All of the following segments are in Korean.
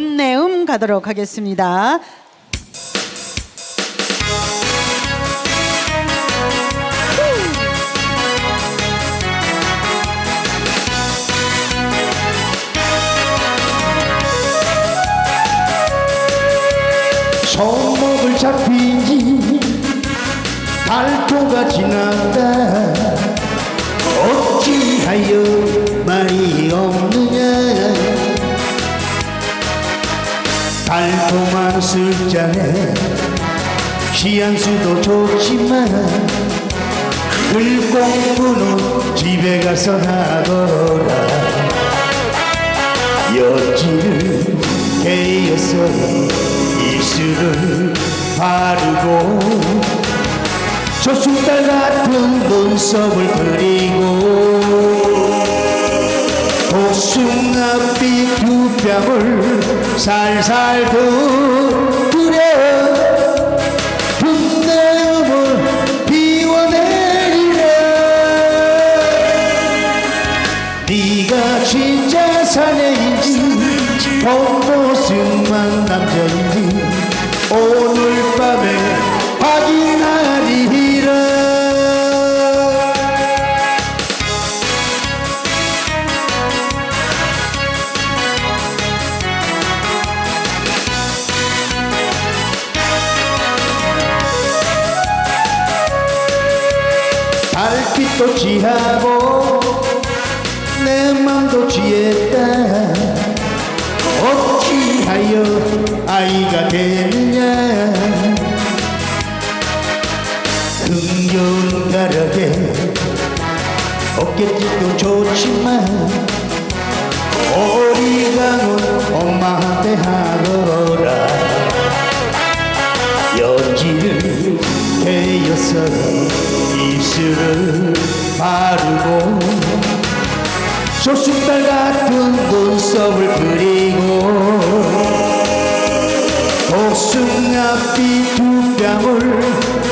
문내음 가도록 하겠습니다. 손목을 잡힌 지 달토가 지났다 어찌하여 달토만 술잔에 시한 수도 좋지만 글 공부는 집에 가서 하거라. 여지를 개어서 입술을 바르고 저숫달 같은 눈썹을 그리고 복숭아빛 두 뺨을 살살 두드려 분내음을 비워내리라. 네가 진짜 사내인지 겉모습만 남자인지 달빛도 취하고 내 맘도 취했다. 어찌하여 아이가 되느냐? 흥겨운 가락에 어깨짓도 좋지만 입술을 바르고 소쑥달 같은 눈썹을 그리고 복숭아빛 두 뺨을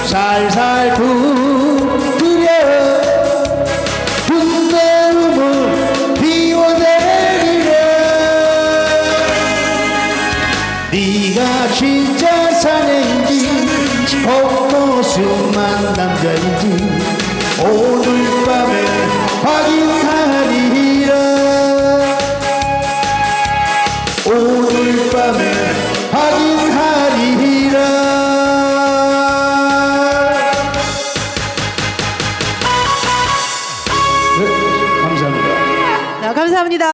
살살 두드려 분내음을 비워내리라 네가 진짜 사내인지 고수만 남자인지 오늘 밤에 확인하리라 오늘 밤에 확인하리라 네, 감사합니다. 네, 감사합니다.